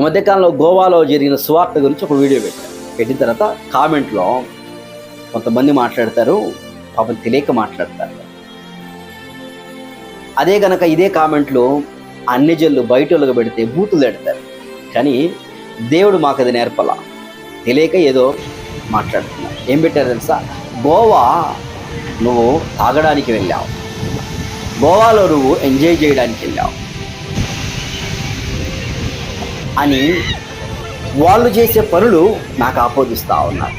ఈ మధ్యకాలంలో గోవాలో జరిగిన సువార్త గురించి ఒక వీడియో పెట్టారు పెట్టిన తర్వాత కామెంట్లో కొంతమంది మాట్లాడతారు పాపం తెలియక మాట్లాడతారు. అదే గనక ఇదే కామెంట్లు అన్ని జల్లు బయట వాళ్ళకి పెడితే బూతులు పెడతారు కానీ దేవుడు మాకు అది నేర్పల. తెలియక ఏదో మాట్లాడుతున్నారు. ఏం పెట్టారు తెలుసా? గోవా నువ్వు తాగడానికి వెళ్ళావు. గోవాలో నువ్వు ఎంజాయ్ చేయడానికి వెళ్ళావు. అని వాళ్ళు చేసే పనులు నాకు ఆపోదిస్తూ ఉన్నారు.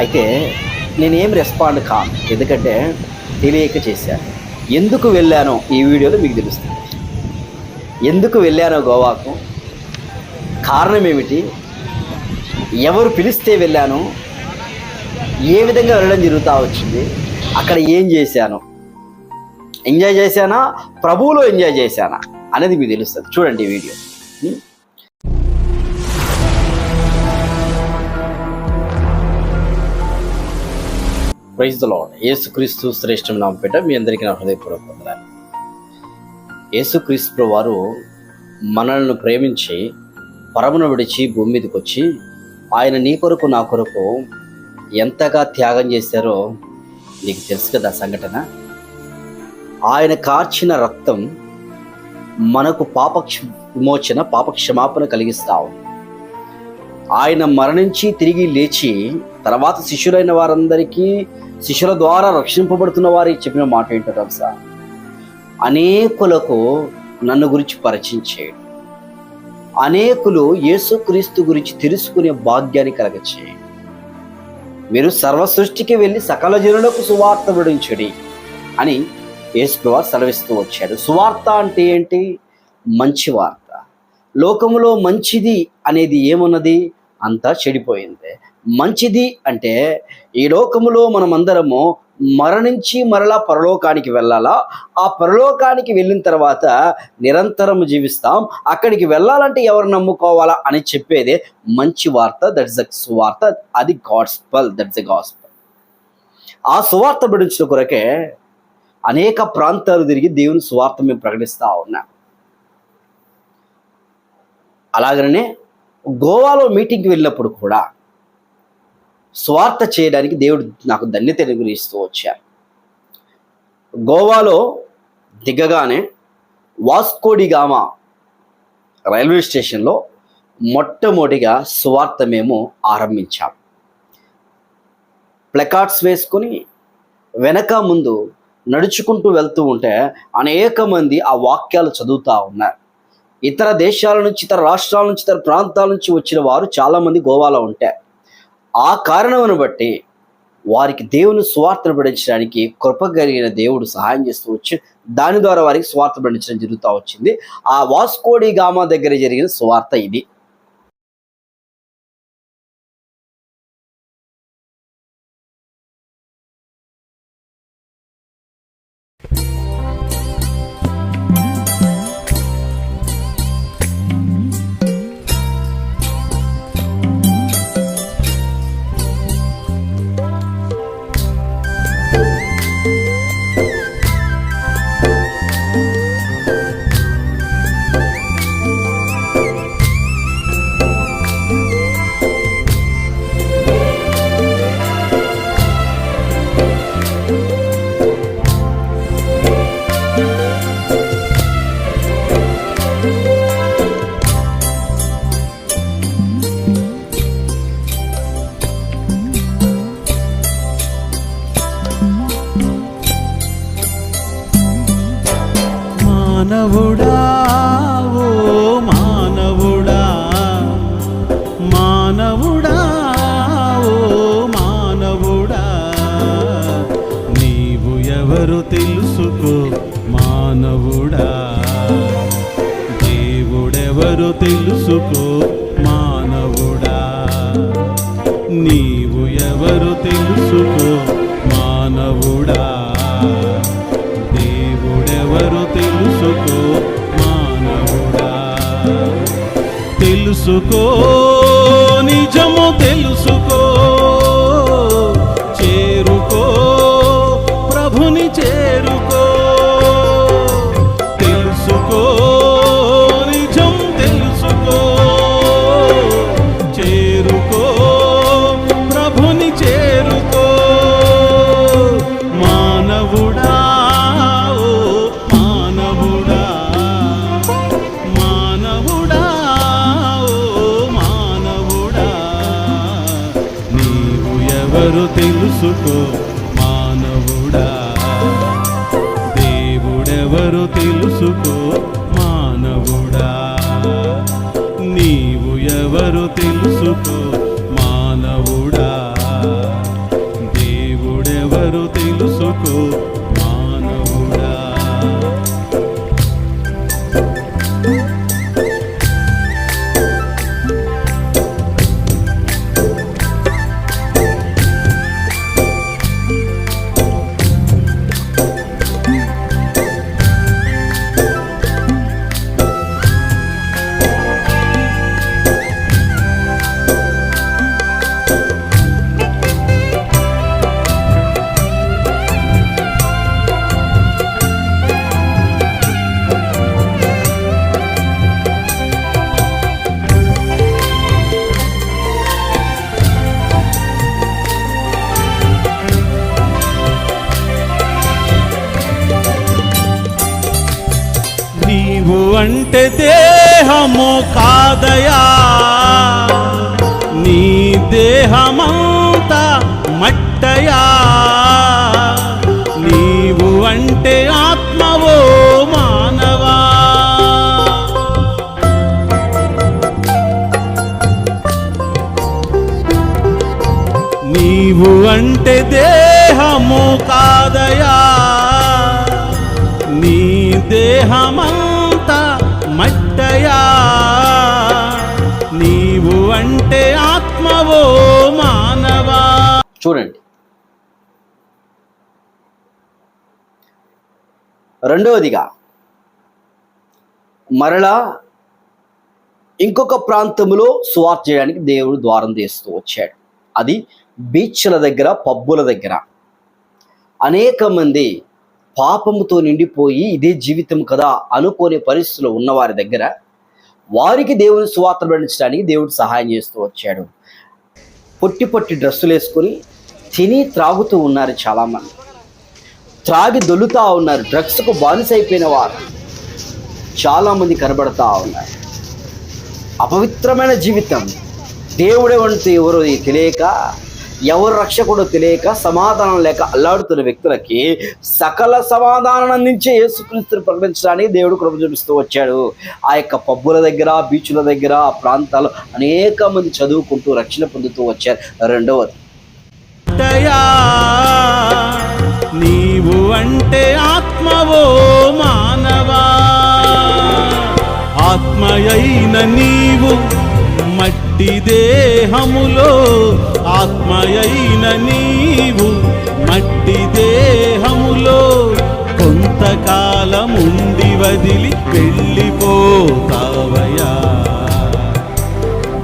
అయితే నేనేం రెస్పాండ్ కాను ఎందుకంటే తెలియక చేశాను. ఎందుకు వెళ్ళానో ఈ వీడియోలో మీకు తెలుస్తుంది. ఎందుకు వెళ్ళానో గోవాకు? కారణం ఏమిటి? ఎవరు పిలిస్తే వెళ్ళాను? ఏ విధంగా వెళ్ళడం జరుగుతూ వచ్చింది? అక్కడ ఏం చేశాను? ఎంజాయ్ చేశానా? ప్రభువులో ఎంజాయ్ చేశానా? అనేది మీకు తెలుస్తుంది. చూడండి ఈ వీడియో. ఉం? ప్రైజ్ ద లార్డ్ యేసుక్రీస్తు శ్రేష్టం నామపేట మీ అందరికీ నా హృదయపూర్వక వందనాలు. యేసుక్రీస్తు వారు మనల్ని ప్రేమించి పరమును విడిచి భూమి మీదకి వచ్చి ఆయన నీ కొరకు నా కొరకు ఎంతగా త్యాగం చేశారో నీకు తెలుసు కదా సంఘటన. ఆయన కార్చిన రక్తం మనకు పాపక్ష విమోచన పాప క్షమాపణ కలిగిస్తావు ఆయన మరణించి తిరిగి లేచి తర్వాత శిష్యులైన వారందరికీ శిష్యుల ద్వారా రక్షింపబడుతున్న వారికి చెప్పిన మాట ఏంటో తెలుసా? అనేకులకు నన్ను గురించి పరిచయం చేయడు. అనేకులు యేసుక్రీస్తు గురించి తెలుసుకునే భాగ్యాన్ని కలగచేయండి. మీరు సర్వ సృష్టికి వెళ్ళి సకల జనులకు సువార్త విడించుడి అని యేసుప్రభు సెలవిస్తూ వచ్చాడు సువార్త అంటే ఏంటి? మంచి వార్త. లోకములో మంచిది అనేది ఏమున్నది? అంతా చెడిపోయింది. మంచిది అంటే ఈ లోకములో మనమందరము మరణించి మరలా పరలోకానికి వెళ్ళాలా? ఆ పరలోకానికి వెళ్ళిన తర్వాత నిరంతరం జీవిస్తాం. అక్కడికి వెళ్ళాలంటే ఎవరు నమ్ముకోవాలా అని చెప్పేదే మంచి వార్త. దట్ ఇస్ ద సువార్త. అది gospel that is the gospel ఆ సువార్త బిడించిన కొరకే అనేక ప్రాంతాలు తిరిగి దేవుని సువార్త మేము ప్రకటిస్తూ ఉన్నాం. అలాగనే గోవాలో మీటింగ్కి వెళ్ళినప్పుడు కూడా స్వార్థ చేయడానికి దేవుడు నాకు ధన్యత అనుగ్రహిస్తూ వచ్చారు. గోవాలో దిగగానే వాస్కోడిగామా రైల్వే స్టేషన్లో మొట్టమొదటిగా స్వార్థ మేము ఆరంభించాం. ప్లకార్డ్స్ వేసుకొని వెనక ముందు నడుచుకుంటూ వెళ్తూ ఉంటే అనేక మంది ఆ వాక్యాలు చదువుతూ ఉన్నారు. ఇతర దేశాల నుంచి ఇతర రాష్ట్రాల నుంచి ఇతర ప్రాంతాల నుంచి వచ్చిన వారు చాలామంది గోవాలో ఉంటారు. ఆ కారణమును బట్టి వారికి దేవుని స్వార్థను పడించడానికి కృప కలిగిన దేవుడు సహాయం చేస్తూ వచ్చి దాని ద్వారా వారికి స్వార్థ పడించడం జరుగుతూ వచ్చింది. ఆ వాస్కోడి గామా దగ్గర జరిగిన స్వార్థ ఇది. ఎవరు తెలుసుకో? మానవుడా. దేవుడెవరు తెలుసుకో? మానవుడా. తెలుసుకో నిజము తెలుసుకో. నీవు అంటే దేహము కాదయా? నీ దేహమంత మట్టయా? నీవు అంటే ఆత్మవో మానవా? నీవు అంటే దేహము కాదయా? నీ దేహమంతా చూడండి. రెండవదిగా మరలా ఇంకొక ప్రాంతంలో సువార్త చేయడానికి దేవుడు ద్వారం తీస్తూ వచ్చాడు. అది బీచ్ల దగ్గర పబ్బుల దగ్గర. అనేక మంది పాపముతో నిండిపోయి ఇదే జీవితం కదా అనుకోని పరిస్థితులు ఉన్నవారి దగ్గర వారికి దేవుని సువార్త పండించడానికి దేవుడు సహాయం చేస్తూ వచ్చాడు. పొట్టి పొట్టి డ్రెస్సులు వేసుకొని తిని త్రాగుతూ ఉన్నారు చాలామంది. త్రాగి దొల్లుతూ ఉన్నారు. డ్రగ్స్కు బానిస అయిపోయిన వారు చాలామంది కనబడతా ఉన్నారు. అపవిత్రమైన జీవితం. దేవుడే వంటి ఎవరు తెలియక ఎవరు రక్షకుడు తెలియక సమాధానం లేక అల్లాడుతున్న వ్యక్తులకి సకల సమాధానం అందించే యేసుక్రీస్తుని ప్రకటించడానికి దేవుడు కృప చూపిస్తూ వచ్చాడు. ఆ యొక్క పబ్బుల దగ్గర బీచ్ల దగ్గర ఆ ప్రాంతాల్లో అనేక మంది చదువుకుంటూ రక్షణ పొందుతూ వచ్చారు. రెండవది నీవు అంటే ఆత్మవో మానవా? ఆత్మయైన నీవు మట్టి దేహములో ఆత్మయైన నీవు. మట్టి దేహములో కొంతకాలం ఉండి వదిలి వెళ్ళిపోతావయా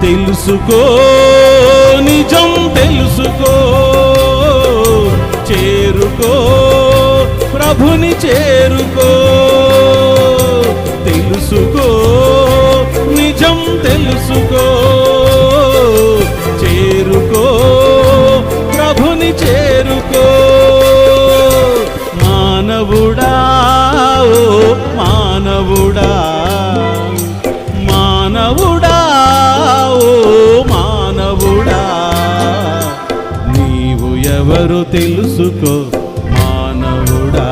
తెలుసుకో నిజం తెలుసుకో తెలుసుకో మానవుడా?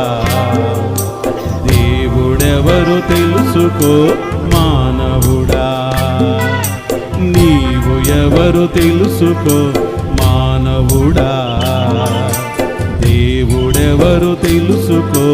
దేవుడెవరు తెలుసుకో మానవుడా? నీవు ఎవరు తెలుసుకో మానవుడా? దేవుడెవరు తెలుసుకో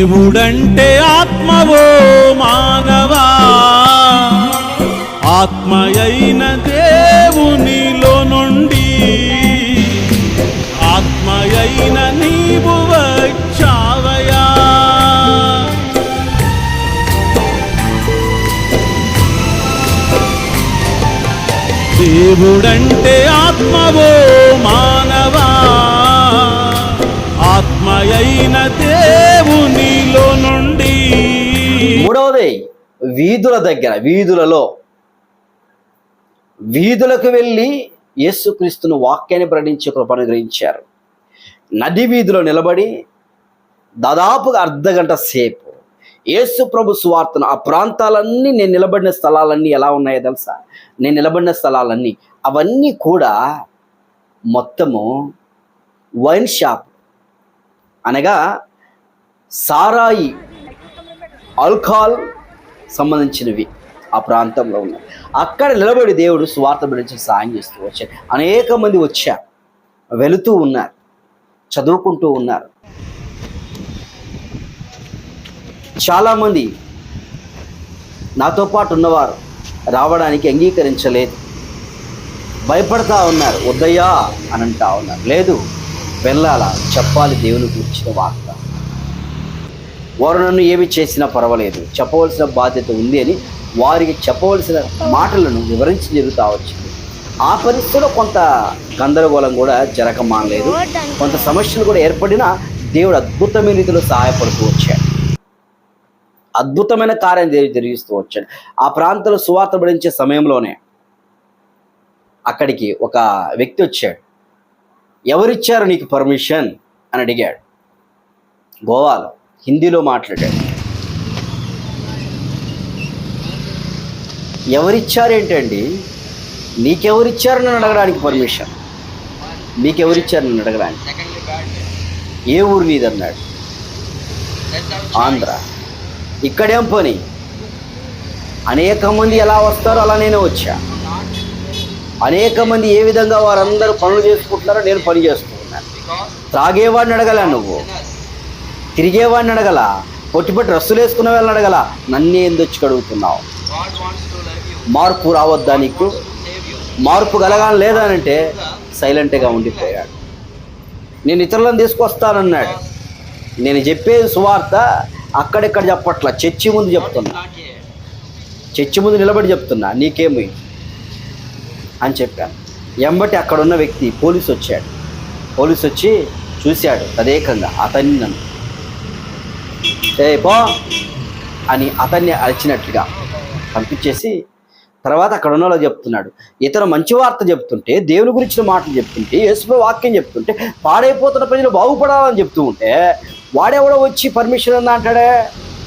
దేవుడంటే ఆత్మవో మానవా? ఆత్మయైన దేవునిలో నుండి ఆత్మయైన నీవు వచ్చావయా? దేవుడంటే ఆత్మవో మా ఆత్మయైన దేవునిలో నుండి. మూడవది వీధుల దగ్గర వీధులలో. వీధులకు వెళ్ళి యేసుక్రీస్తును వాక్యాన్ని ప్రకటించే కృపను గ్రహించారు. నది వీధిలో నిలబడి దాదాపుగా అర్ధ గంట సేపు యేసు ప్రభు సువార్తను ఆ ప్రాంతాలన్నీ నేను నిలబడిన స్థలాలన్నీ ఎలా ఉన్నాయో తెలుసా? నేను నిలబడిన స్థలాలన్నీ అవన్నీ కూడా మొత్తము వైన్ షాప్ అనగా సారాయి ఆల్కహాల్ సంబంధించినవి ఆ ప్రాంతంలో ఉన్నాయి. అక్కడ నిలబడి దేవుడు సువార్త గురించి సాయం చేస్తూ వచ్చారు అనేక మంది వచ్చారు. వెళుతూ ఉన్నారు. చదువుకుంటూ ఉన్నారు. చాలామంది నాతో పాటు ఉన్నవారు రావడానికి అంగీకరించలేదు. భయపడతా ఉన్నారు. వద్దయ్యా అని అంటా ఉన్నారు. లేదు వెళ్ళాలా? చెప్పాలి దేవుని గురించిన వార్త. వారు నన్ను ఏమి చేసినా పర్వాలేదు. చెప్పవలసిన బాధ్యత ఉంది అని వారికి చెప్పవలసిన మాటలను వివరించి జరుగుతూ వచ్చింది ఆ పరిస్థితిలో కొంత గందరగోళం కూడా జరగమానలేదు కొంత సమస్యలు కూడా ఏర్పడినా దేవుడు అద్భుతమైన రీతిలో సహాయపడుతూ వచ్చాడు. అద్భుతమైన కార్యం దేవుడు జరిగిస్తూ వచ్చాడు. ఆ ప్రాంతంలో సువార్త పడించే సమయంలోనే అక్కడికి ఒక వ్యక్తి వచ్చాడు. ఎవరిచ్చారు నీకు పర్మిషన్ అని అడిగాడు. గోవాలో హిందీలో మాట్లాడాడు. ఎవరిచ్చారేంటండి? నీకెవరిచ్చారు నన్ను అడగడానికి పర్మిషన్ మీకెవరిచ్చారు నన్ను అడగడానికి? ఏ ఊరు నీది అన్నాడు. ఆంధ్ర. ఇక్కడేం పని? అనేక మంది ఎలా వస్తారో అలా నేను వచ్చా. అనేక మంది ఏ విధంగా వారందరూ పనులు చేసుకుంటున్నారో నేను పని చేసుకుంటున్నాను త్రాగేవాడిని అడగల నువ్వు. తిరిగేవాడిని అడగల. పొట్టి పొట్టి డ్రస్సులు వేసుకున్న వాళ్ళని అడగల. నన్నే ఎందుకు అడుగుతున్నావు మార్పు రావద్దా నీకు? మార్పు కలగాలి లేదా అని అంటే సైలెంట్గా ఉండిపోయాడు. నేను ఇతరులను తీసుకొస్తానన్నాడు. నేను చెప్పేది సువార్త అక్కడెక్కడ చెప్పట్లా? చర్చి ముందు చెప్తున్నా. చర్చి ముందు నిలబడి చెప్తున్నా. నీకేమి అని చెప్పాను. ఎంబటి అక్కడ ఉన్న వ్యక్తి పోలీసు వచ్చాడు పోలీసు వచ్చి చూశాడు తదేకంగా అతన్ని నన్ను. ఏ పో! అని అతన్ని అరిచినట్లుగా పంపించేసి తర్వాత అక్కడ ఉన్న వాళ్ళు చెప్తున్నాడు. ఇతను మంచి వార్త చెప్తుంటే దేవుని గురించిన మాటలు చెప్తుంటే యేసులో వాక్యం చెప్తుంటే పాడైపోతున్న ప్రజలు బాగుపడాలని చెప్తూ ఉంటే వాడెవడో వచ్చి పర్మిషన్ ఉందా అంటాడే?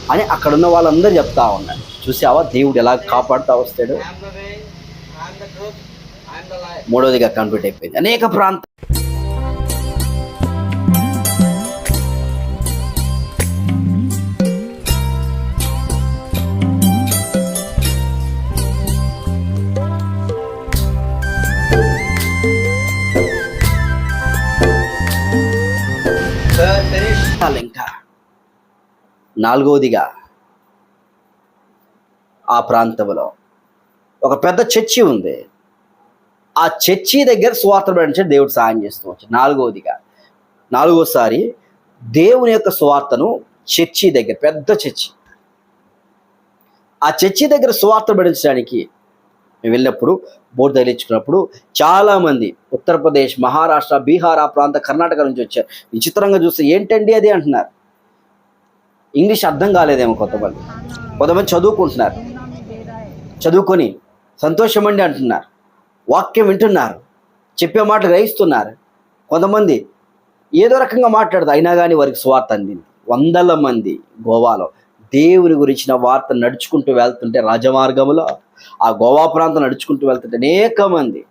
అని అక్కడ ఉన్న వాళ్ళందరూ చెప్తా ఉన్నారు. చూసావా దేవుడు ఎలా కాపాడుతూ వస్తాడు? మూడవదిగా కంప్లీట్ అయిపోయింది. అనేక ప్రాంత ఇంకా నాలుగవదిగా ఆ ప్రాంతంలో ఒక పెద్ద చర్చి ఉంది. ఆ చర్చి దగ్గర స్వార్థ ప్రకటించడం దేవుడు సాయం చేస్తూ వచ్చాడు. నాలుగవదిగా. నాలుగోసారి దేవుని యొక్క స్వార్థను చర్చి దగ్గర పెద్ద చర్చి. ఆ చర్చి దగ్గర స్వార్థ ప్రకటించడానికి మేము వెళ్ళినప్పుడు బోర్డు తగిలించుకున్నప్పుడు చాలామంది ఉత్తరప్రదేశ్ మహారాష్ట్ర బీహార్ ఆ ప్రాంత కర్ణాటక నుంచి వచ్చారు. విచిత్రంగా చూస్తే ఏంటండి అది అంటున్నారు. ఇంగ్లీష్ అర్థం కాలేదేమో కొంతమంది. కొంతమంది చదువుకుంటున్నారు. చదువుకొని సంతోషమండి అంటున్నారు. వాక్యం వింటున్నారు చెప్పే మాటలు గ్రహిస్తున్నారు. కొంతమంది ఏదో రకంగా మాట్లాడదు అయినా కానీ వారికి స్వార్థ అందింది. వందల మంది గోవాలో. దేవుని గురించిన వార్త నడుచుకుంటూ వెళ్తుంటే రాజమార్గంలో ఆ గోవా ప్రాంతం నడుచుకుంటూ వెళ్తుంటే అనేక మంది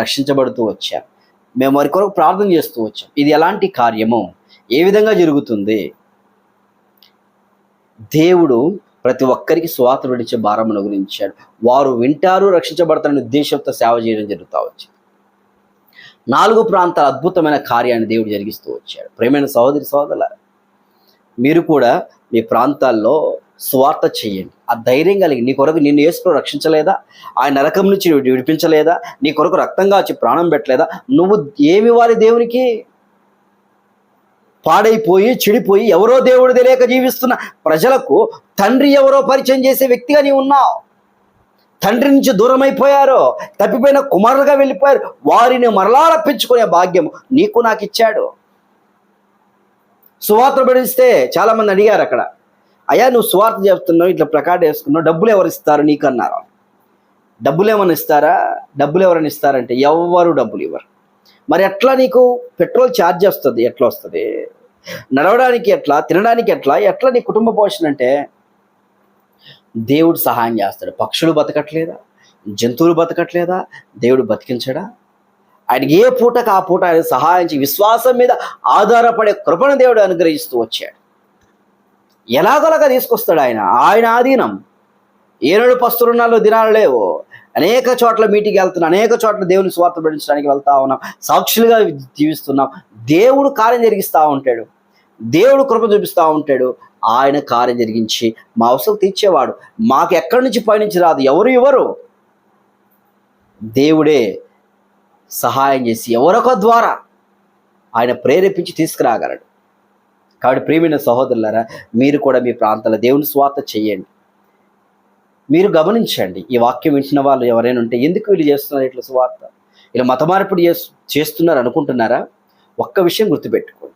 రక్షించబడుతూ వచ్చారు. మేము వారి కొరకు ప్రార్థన చేస్తూ వచ్చాం. ఇది ఎలాంటి కార్యము? ఏ విధంగా జరుగుతుంది? దేవుడు ప్రతి ఒక్కరికి స్వార్థ ఇచ్చే భారమును గురించాడు. వారు వింటారు రక్షించబడతారనే ఉద్దేశంతో సేవ చేయడం జరుగుతూ వచ్చింది. నాలుగు ప్రాంతాల అద్భుతమైన కార్యాన్ని దేవుడు జరిగిస్తూ వచ్చాడు. ప్రేమైన సహోదరి సహోదరుల మీరు కూడా మీ ప్రాంతాల్లో స్వార్థ చేయండి. ఆ ధైర్యం కలిగి నీ కొరకు నిన్ను వేసుకుని రక్షించలేదా? ఆయన నరకం నుంచి విడిపించలేదా? నీ కొరకు రక్తంగా వచ్చి ప్రాణం పెట్టలేదా? నువ్వు ఏమి వారి దేవునికి? పాడైపోయి చెడిపోయి ఎవరో దేవుడు తెలియక జీవిస్తున్న ప్రజలకు తండ్రి ఎవరో పరిచయం చేసే వ్యక్తిగా నీవు ఉన్నావు. తండ్రి నుంచి దూరం అయిపోయారో తప్పిపోయిన కుమారులుగా వెళ్ళిపోయారు వారిని మరలా రప్పించుకునే భాగ్యం నీకు నాకు ఇచ్చాడు. సువార్త పడిస్తే చాలా మంది అడిగారు అక్కడ అయ్యా నువ్వు సువార్త చెప్తున్నావు ఇట్లా ప్రకాట్ వేసుకున్నావు డబ్బులు ఎవరు ఇస్తారు నీకు అన్నారు డబ్బులు ఏమైనా ఇస్తారా? డబ్బులు ఎవరైనా ఇస్తారంటే ఎవరు డబ్బులు ఇవ్వరు. మరి ఎట్లా నీకు పెట్రోల్ ఛార్జ్ వస్తుంది? ఎట్లా వస్తుంది? నడవడానికి ఎట్లా? తినడానికి ఎట్లా? ఎట్లా నీ కుటుంబ పోషణ అంటే? దేవుడు సహాయం చేస్తాడు. పక్షులు బతకట్లేదా? జంతువులు బతకట్లేదా? దేవుడు బతికించడా? ఆయనకి ఏ పూటకు ఆ పూట ఆయన సహాయించి విశ్వాసం మీద ఆధారపడే కృపను దేవుడు అనుగ్రహిస్తూ వచ్చాడు. ఎలాగోలాగా తీసుకొస్తాడు ఆయన. ఆయన ఆధీనం. ఏనాడు పస్తురున్నాలో దినాలు లేవు. అనేక చోట్ల మీటింగ్ వెళ్తున్నాం అనేక చోట్ల దేవుని స్వార్థ పడించడానికి వెళ్తా ఉన్నాం సాక్షులుగా జీవిస్తున్నాం. దేవుడు కార్యం జరిగిస్తూ ఉంటాడు. దేవుడు కృప చూపిస్తూ ఉంటాడు. ఆయన కార్యం జరిగించి మా అవసరం తీర్చేవాడు. మాకు ఎక్కడి నుంచి పయనించి రాదు. ఎవరు ఎవరు? దేవుడే సహాయం చేసి ఎవరొక ద్వారా ఆయన ప్రేరేపించి తీసుకురాగలడు. కాబట్టి ప్రియమైన సహోదరులారా మీరు కూడా మీ ప్రాంతాల దేవుని స్వార్థ చేయండి. మీరు గమనించండి ఈ వాక్యం వింటున్న వాళ్ళు ఎవరైనా ఉంటే ఎందుకు వీళ్ళు చేస్తున్నారు ఇట్లా సువార్త? ఇలా మత మార్పిడి చేస్తున్నారు అనుకుంటున్నారా? ఒక్క విషయం గుర్తుపెట్టుకోండి.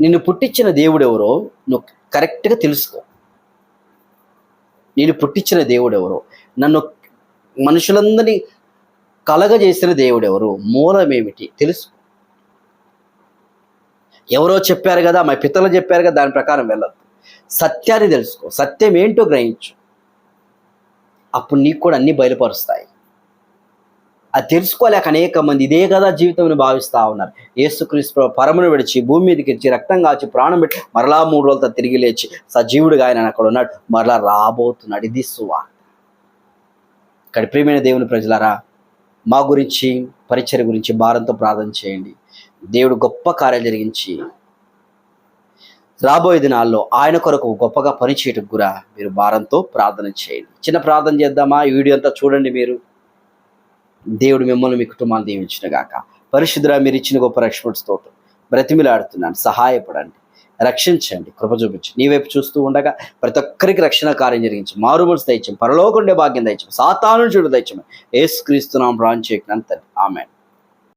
నిన్ను పుట్టించిన దేవుడు ఎవరో నువ్వు కరెక్ట్గా తెలుసుకో. నేను పుట్టించిన దేవుడు ఎవరో నన్ను మనుషులందరినీ కలగజేసిన దేవుడు ఎవరు మూలం ఏమిటి తెలుసు ఎవరో చెప్పారు కదా మా పితలు చెప్పారు కదా దాని ప్రకారం వెళ్ళద్దు. సత్యాన్ని తెలుసుకో. సత్యం ఏంటో గ్రహించు. అప్పుడు నీకు కూడా అన్ని బయలుపరుస్తాయి. అది తెలుసుకోలేక అనేక మంది ఇదే కదా జీవితం భావిస్తా ఉన్నారు. యేసుక్రీస్తు పరమును విడిచి భూమి మీదకి ఇచ్చి రక్తం కాచి ప్రాణం పెట్టి మరలా మూడు రోజులతో తిరిగి లేచి సజీవుడిగా ఆయన అక్కడ ఉన్నాడు. మరలా రాబోతున్నాడు. ఇది సువా ఇక్కడ ప్రియమైన దేవుని ప్రజలారా మా గురించి పరిచయ గురించి భారంతో ప్రార్థన చేయండి. దేవుడు గొప్ప కార్యం జరిగించి రాబోయే దినాల్లో ఆయన కొరకు గొప్పగా పనిచేయటం కూడా మీరు భారంతో ప్రార్థన చేయండి. చిన్న ప్రార్థన చేద్దామా? ఈ వీడియో అంతా చూడండి మీరు. దేవుడు మిమ్మల్ని మీ కుటుంబాన్ని దీవించిన గాక పరిశుద్ధ మీరు ఇచ్చిన గొప్ప రక్షణ స్తోత్రం. బ్రతిమిలాడుతున్నాను. సహాయపడండి. రక్షించండి. కృప చూపించండి. నీ వైపు చూస్తూ ఉండగా ప్రతి ఒక్కరికి రక్షణ కార్యం జరిగించి. మారుమూలు దయచం పరలోకుండే భాగ్యం దయచం సాతాను చూడు దయచం ఏసుక్రీస్తున్నాం ప్రాణం చేయకున్నాను తండ్రి ఆమె